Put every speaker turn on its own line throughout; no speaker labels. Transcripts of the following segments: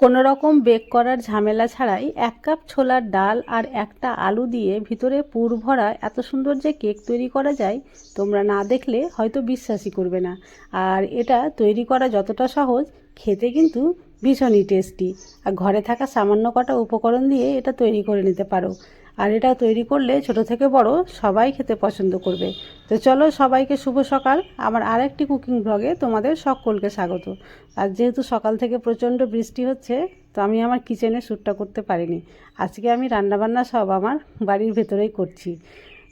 কোনো রকম বেক করার ঝামেলা ছাড়াই এক কাপ ছোলার ডাল আর একটা আলু দিয়ে ভিতরে পুর ভরা এত সুন্দর যে কেক তৈরি করা যায়, তোমরা না দেখলে হয়তো বিশ্বাসই করবে না। আর এটা তৈরি করা যতটা সহজ, খেতে কিন্তু ভীষণই টেস্টি আর ঘরে থাকা সামান্য কটা উপকরণ দিয়ে এটা তৈরি করে নিতে পারো। আর এটা তৈরি করলে ছোট থেকে বড় সবাই খেতে পছন্দ করবে। তো চলো সবাইকে শুভ সকাল। আমার আরেকটি কুকিং ব্লগে তোমাদের সকলকে স্বাগত। আর যেহেতু সকাল থেকে প্রচণ্ড বৃষ্টি হচ্ছে, তো আমি আমার কিচেনে শ্যুটটা করতে পারিনি। আজকে আমি রান্নাবান্না সব আমার বাড়ির ভেতরেই করছি।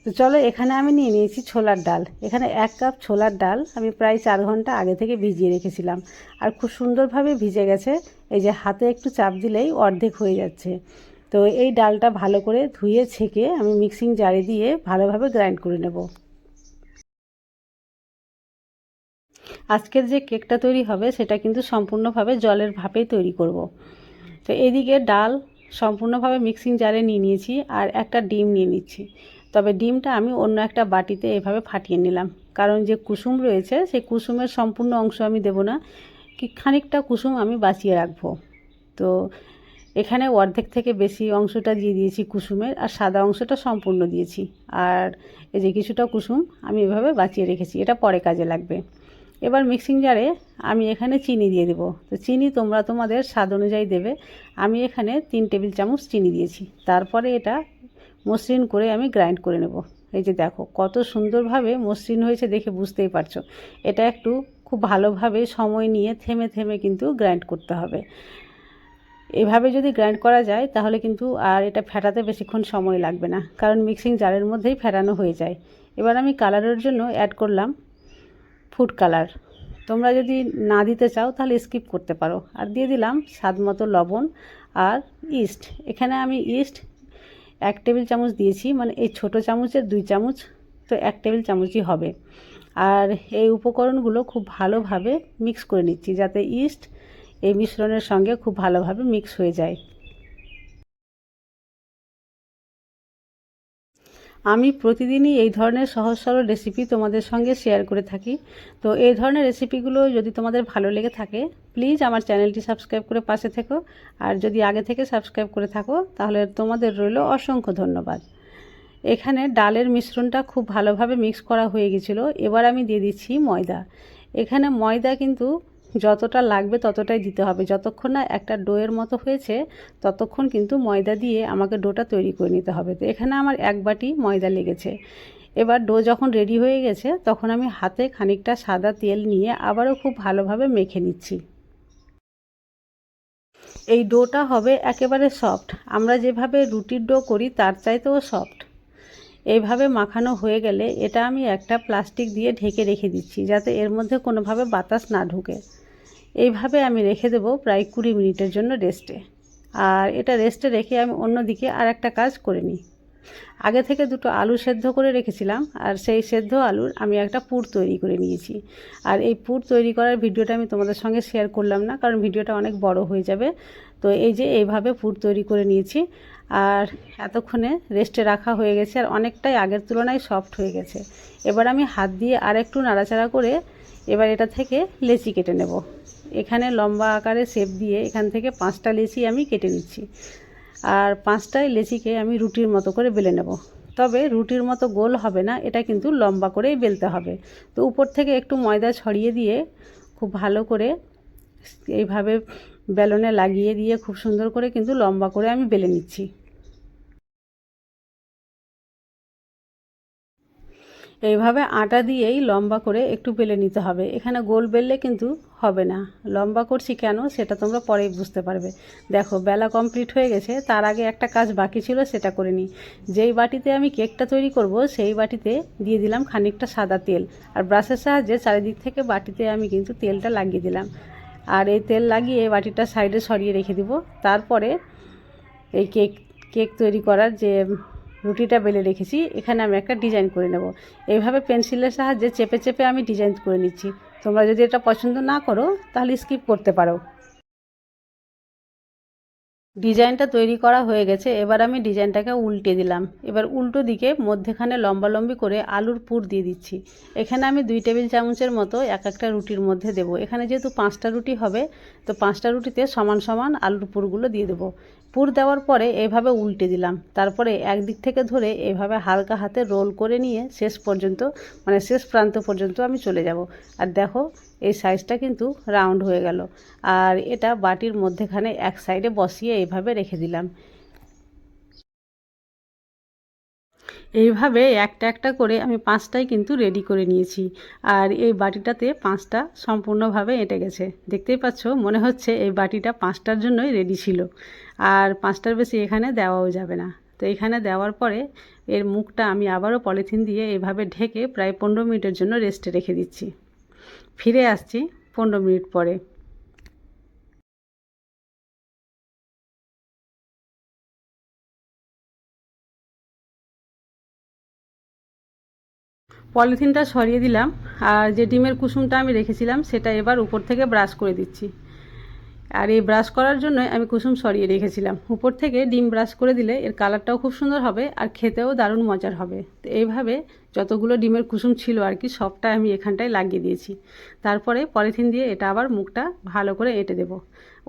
তো চলো এখানে আমি নিয়ে নিয়েছি ছোলার ডাল। এখানে এক কাপ ছোলার ডাল আমি প্রায় চার ঘণ্টা আগে থেকে ভিজিয়ে রেখেছিলাম। আর খুব সুন্দরভাবে ভিজে গেছে। এই যে হাতে একটু চাপ দিলেই অর্ধেক হয়ে যাচ্ছে। তো এই ডালটা ভালো করে ধুয়ে ছেঁকে আমি মিক্সিং জারে দিয়ে ভালোভাবে গ্রাইন্ড করে নেব। আজকের যে কেকটা তৈরি হবে সেটা কিন্তু সম্পূর্ণভাবে জলের ভাপেই তৈরি করব। তো এদিকে ডাল সম্পূর্ণভাবে মিক্সিং জারে নিয়ে নিয়েছি আর একটা ডিম নিয়ে নিচ্ছি। তবে ডিমটা আমি অন্য একটা বাটিতে এভাবে ফাটিয়ে নিলাম। কারণ যে কুসুম রয়েছে সেই কুসুমের সম্পূর্ণ অংশ আমি দেব না, কি খানিকটা কুসুম আমি বাঁচিয়ে রাখব। তো এখানে অর্ধেক থেকে বেশি অংশটা দিয়ে দিয়েছি কুসুমের, আর সাদা অংশটা সম্পূর্ণ দিয়েছি। আর এই যে কিছুটা কুসুম আমি এভাবে বাঁচিয়ে রেখেছি, এটা পরে কাজে লাগবে। এবার মিক্সিং জারে আমি এখানে চিনি দিয়ে দেবো। তো চিনি তোমরা তোমাদের স্বাদ অনুযায়ী দেবে। আমি এখানে তিন টেবিল চামচ চিনি দিয়েছি। তারপরে এটা মসৃণ করে আমি গ্রাইন্ড করে নেব। এই যে দেখো, কত সুন্দরভাবে মসৃণ হয়েছে দেখে বুঝতেই পারছ। এটা একটু খুব ভালোভাবে সময় নিয়ে থেমে থেমে কিন্তু গ্রাইন্ড করতে হবে। এভাবে যদি গ্রাইন্ড করা যায়, তাহলে কিন্তু আর এটা ফেটাতে বেশিক্ষণ সময় লাগবে না, কারণ মিক্সিং জারের মধ্যেই ফেটানো হয়ে যায়। এবার আমি কালারের জন্য অ্যাড করলাম ফুড কালার তোমরা যদি না দিতে চাও, তাহলে স্কিপ করতে পারো। আর দিয়ে দিলাম স্বাদ মতো লবণ আর ইস্ট এখানে আমি ইস্ট এক টেবিল চামচ দিয়েছি মানে এই ছোট চামচের দুই চামচ তো এক টেবিল চামচই হবে। আর এই উপকরণগুলো খুব ভালোভাবে মিক্স করে নিচ্ছি, যাতে ইস্ট এই মিশ্রণের সঙ্গে খুব ভালোভাবে মিক্স হয়ে যায়। আমি প্রতিদিনই এই ধরনের সহজ সরল রেসিপি তোমাদের সঙ্গে শেয়ার করে থাকি। তো এই ধরনের রেসিপিগুলো যদি তোমাদের ভালো লেগে থাকে, প্লিজ আমার চ্যানেলটি সাবস্ক্রাইব করে পাশে থেকো। আর যদি আগে থেকে সাবস্ক্রাইব করে থাকো, তাহলে তোমাদের রইল অসংখ্য ধন্যবাদ। এখানে ডালের মিশ্রণটা খুব ভালোভাবে মিক্স করা হয়ে গেছিল। এবার আমি দিয়ে দিচ্ছি ময়দা। এখানে ময়দা কিন্তু যতটা লাগবে ততটাই দিতে হবে। যতক্ষণ না একটা ডোয়ের মতো হয়েছে, ততক্ষণ কিন্তু ময়দা দিয়ে আমাকে ডোটা তৈরি করে নিতে হবে। তো এখানে আমার এক বাটি ময়দা লেগেছে। এবার ডো যখন রেডি হয়ে গেছে, তখন আমি হাতে খানিকটা সাদা তেল নিয়ে আবারও খুব ভালোভাবে মেখে নিচ্ছি। এই ডোটা হবে একেবারে সফট। আমরা যেভাবে রুটির ডো করি, তার চাইতেও সফট। এইভাবে মাখানো হয়ে গেলে এটা আমি একটা প্লাস্টিক দিয়ে ঢেকে রেখে দিচ্ছি, যাতে এর মধ্যে কোনোভাবে বাতাস না ঢুকে। এইভাবে আমি রেখে দেব প্রায় কুড়ি মিনিটের জন্য রেস্টে আর এটা রেস্টে রেখে আমি অন্যদিকে আর একটা কাজ করে নিই। আগে থেকে দুটো আলু সেদ্ধ করে রেখেছিলাম, আর সেই সেদ্ধ আলুর আমি একটা পুর তৈরি করে নিয়েছি। আর এই পুর তৈরি করার ভিডিওটা আমি তোমাদের সঙ্গে শেয়ার করলাম না, কারণ ভিডিওটা অনেক বড় হয়ে যাবে। তো এই যে এইভাবে পুর তৈরি করে নিয়েছি, আর এতক্ষণে রেস্টে রাখা হয়ে গেছে, আর অনেকটাই আগের তুলনায় সফট হয়ে গেছে। এবার আমি হাত দিয়ে আর একটু নাড়াচাড়া করে এবার এটা থেকে লেচি কেটে নেব। এখানে লম্বা আকারে শেপ দিয়ে এখান থেকে পাঁচটা লেচি আমি কেটে নিচ্ছি। আর পাঁচটাই লেচিকে আমি রুটির মতো করে বেলে নেব। তবে রুটির মতো গোল হবে না, এটা কিন্তু লম্বা করেই বেলতে হবে। তো উপর থেকে একটু ময়দা ছড়িয়ে দিয়ে খুব ভালো করে এইভাবে বেলনে লাগিয়ে দিয়ে খুব সুন্দর করে কিন্তু লম্বা করে আমি বেলে নিচ্ছি। এইভাবে আটা দিয়েই লম্বা করে একটু বেলে নিতে হবে। এখানে গোল বেললে কিন্তু হবে না। লম্বা করছি কেন সেটা তোমরা পরেই বুঝতে পারবে। দেখো, বেলা কমপ্লিট হয়ে গেছে, তার আগে একটা কাজ বাকি ছিল, সেটা করে নিই। যেই বাটিতে আমি কেকটা তৈরি করব, সেই বাটিতে দিয়ে দিলাম খানিকটা সাদা তেল। আর ব্রাশের সাহায্যে চারিদিক থেকে বাটিতে আমি কিন্তু তেলটা লাগিয়ে দিলাম। আর এই তেল লাগিয়ে বাটিটা সাইডে সরিয়ে রেখে দিব। তারপরে এই কেক কেক তৈরি করার যে রুটিটা বেলে রেখেছি, এখানে আমি একটা ডিজাইন করে নেব। এইভাবে পেন্সিলের সাহায্যে চেপে চেপে আমি ডিজাইন করে নিচ্ছি। তোমরা যদি এটা পছন্দ না করো, তাহলে স্কিপ করতে পারো। ডিজাইনটা তৈরি করা হয়ে গেছে, এবার আমি ডিজাইনটাকে উল্টে দিলাম। এবার উল্টো দিকে মধ্যেখানে লম্বালম্বি করে আলুর পুর দিয়ে দিচ্ছি। এখানে আমি দুই টেবিল চামচের মতো এক একটা রুটির মধ্যে দেবো। এখানে যেহেতু পাঁচটা রুটি হবে, তো পাঁচটা রুটিতে সমান সমান আলুর পুরগুলো দিয়ে দেবো। পুর দেওয়ার পরে এভাবে উল্টে দিলাম। তারপরে একদিক থেকে ধরে এভাবে হালকা হাতে রোল করে নিয়ে শেষ পর্যন্ত মানে শেষ প্রান্ত পর্যন্ত আমি চলে যাব। আর দেখো, এই সাইজটা কিন্তু রাউন্ড হয়ে গেল। আর এটা বাটির মধ্যেখানে এক সাইডে বসিয়ে এভাবে রেখে দিলাম। এইভাবে একটা একটা করে আমি পাঁচটাই কিন্তু রেডি করে নিয়েছি। আর এই বাটিটাতে পাঁচটা সম্পূর্ণভাবে এঁটে গেছে। দেখতেই পাচ্ছ, মনে হচ্ছে এই বাটিটা পাঁচটার জন্যই রেডি ছিল। আর পাঁচটার বেশি এখানে দেওয়াও যাবে না। তো এখানে দেওয়ার পরে এর মুখটা আমি আবারও পলিথিন দিয়ে এভাবে ঢেকে প্রায় পনেরো মিনিটের জন্য রেস্টে রেখে দিচ্ছি। ফিরে আসছি পনেরো মিনিট পরে। পলিথিনটা সরিয়ে দিলাম আর যে ডিমের কুসুমটা আমি রেখেছিলাম সেটা এবার উপর থেকে ব্রাশ করে দিচ্ছি। আর এই ব্রাশ করার জন্য আমি কুসুম সরিয়ে রেখেছিলাম। উপর থেকে ডিম ব্রাশ করে দিলে এর কালারটাও খুব সুন্দর হবে আর খেতেও দারুণ মজার হবে। তো এইভাবে যতগুলো ডিমের কুসুম ছিল আর কি সবটা আমি এখানটায় লাগিয়ে দিয়েছি। তারপরে পলিথিন দিয়ে এটা আবার মুখটা ভালো করে এঁটে দেবো।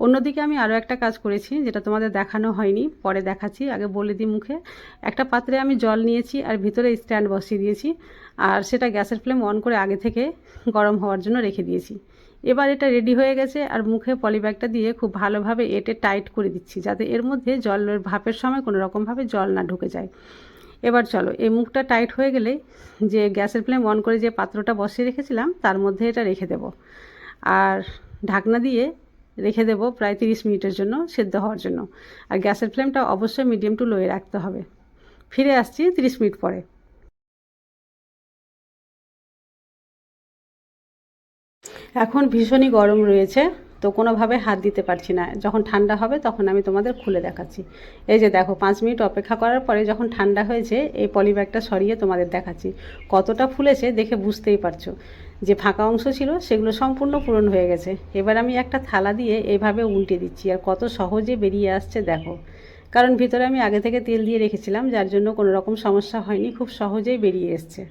অন্যদিকে আমি আরও একটা কাজ করেছি, যেটা তোমাদের দেখানো হয়নি, পরে দেখাচ্ছি। আগে বলে দিই মুখে, একটা পাত্রে আমি জল নিয়েছি আর ভিতরে স্ট্যান্ড বসিয়ে দিয়েছি আর সেটা গ্যাসের ফ্লেম অন করে আগে থেকে গরম হওয়ার জন্য রেখে দিয়েছি। এবার এটা রেডি হয়ে গেছে আর মুখে পলিব্যাগটা দিয়ে খুব ভালোভাবে এটে টাইট করে দিচ্ছি, যাতে এর মধ্যে জলের ভাপের সময় কোনো রকমভাবে জল না ঢুকে যায়। এবার চলো, এই মুখটা টাইট হয়ে গেলে যে গ্যাসের ফ্লেম অন করে যে পাত্রটা বসিয়ে রেখেছিলাম, তার মধ্যে এটা রেখে দেব। আর ঢাকনা দিয়ে রেখে দেবো প্রায় তিরিশ মিনিটের জন্য সেদ্ধ হওয়ার জন্য। আর গ্যাসের ফ্লেমটা অবশ্যই মিডিয়াম টু লোয়ে রাখতে হবে। ফিরে আসছি তিরিশ মিনিট পরে। এখন ভীষণই গরম রয়েছে। তো কোনোভাবে হাত দিতে পারছি না। যখন ঠান্ডা হবে তখন আমি তোমাদের খুলে দেখাচ্ছি। এই যে দেখো, পাঁচ মিনিট অপেক্ষা করার পরে যখন ঠান্ডা হয়েছে, এই পলিব্যাগটা সরিয়ে তোমাদের দেখাচ্ছি। কতটা ফুলেছে দেখে বুঝতেই পারছ। যে ফাঁকা অংশ ছিল সেগুলো সম্পূর্ণ পূরণ হয়ে গেছে। এবার আমি একটা থালা দিয়ে এইভাবে উল্টে দিচ্ছি আর কত সহজে বেরিয়ে আসছে দেখো। কারণ ভিতরে আমি আগে থেকে তেল দিয়ে রেখেছিলাম, যার জন্য কোনো রকম সমস্যা হয়নি, খুব সহজেই বেরিয়ে এসছে।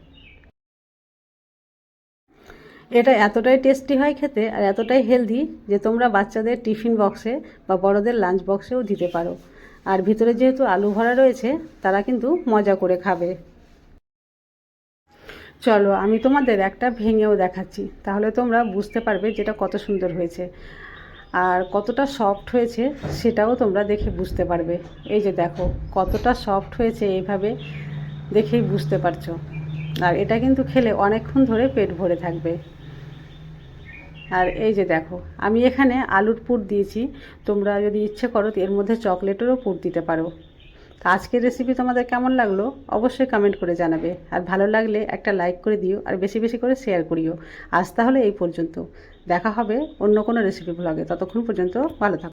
এটা এতটাই টেস্টি হয় খেতে আর এতটাই হেলদি যে তোমরা বাচ্চাদের টিফিন বক্সে বা বড়দের লাঞ্চ বক্সেও দিতে পারো। আর ভিতরে যেহেতু আলু ভরা রয়েছে, তারা কিন্তু মজা করে খাবে। চলো, আমি তোমাদের একটা ভেঙেও দেখাচ্ছি। তাহলে তোমরা বুঝতে পারবে যেটা কত সুন্দর হয়েছে। আর কতটা সফট হয়েছে, সেটাও তোমরা দেখে বুঝতে পারবে। এই যে দেখো, কতটা সফট হয়েছে এইভাবে দেখেই বুঝতে পারছ। আর এটা কিন্তু খেলে অনেকক্ষণ ধরে পেট ভরে থাকবে। আর এই যে দেখো, আমি এখানে আলুর পুর দিয়েছি। তোমরা যদি ইচ্ছে করো, এর মধ্যে চকলেটেরও পুর দিতে পারো। তো আজকের রেসিপি তোমাদের কেমন লাগল? অবশ্যই কমেন্ট করে জানাবে। আর ভালো লাগলে একটা লাইক করে দিও, আর বেশি বেশি করে শেয়ার করিও। আজ তাহলে এই পর্যন্ত। দেখা হবে অন্য কোনো রেসিপি ব্লগে ততক্ষণ পর্যন্ত ভালো থাকো।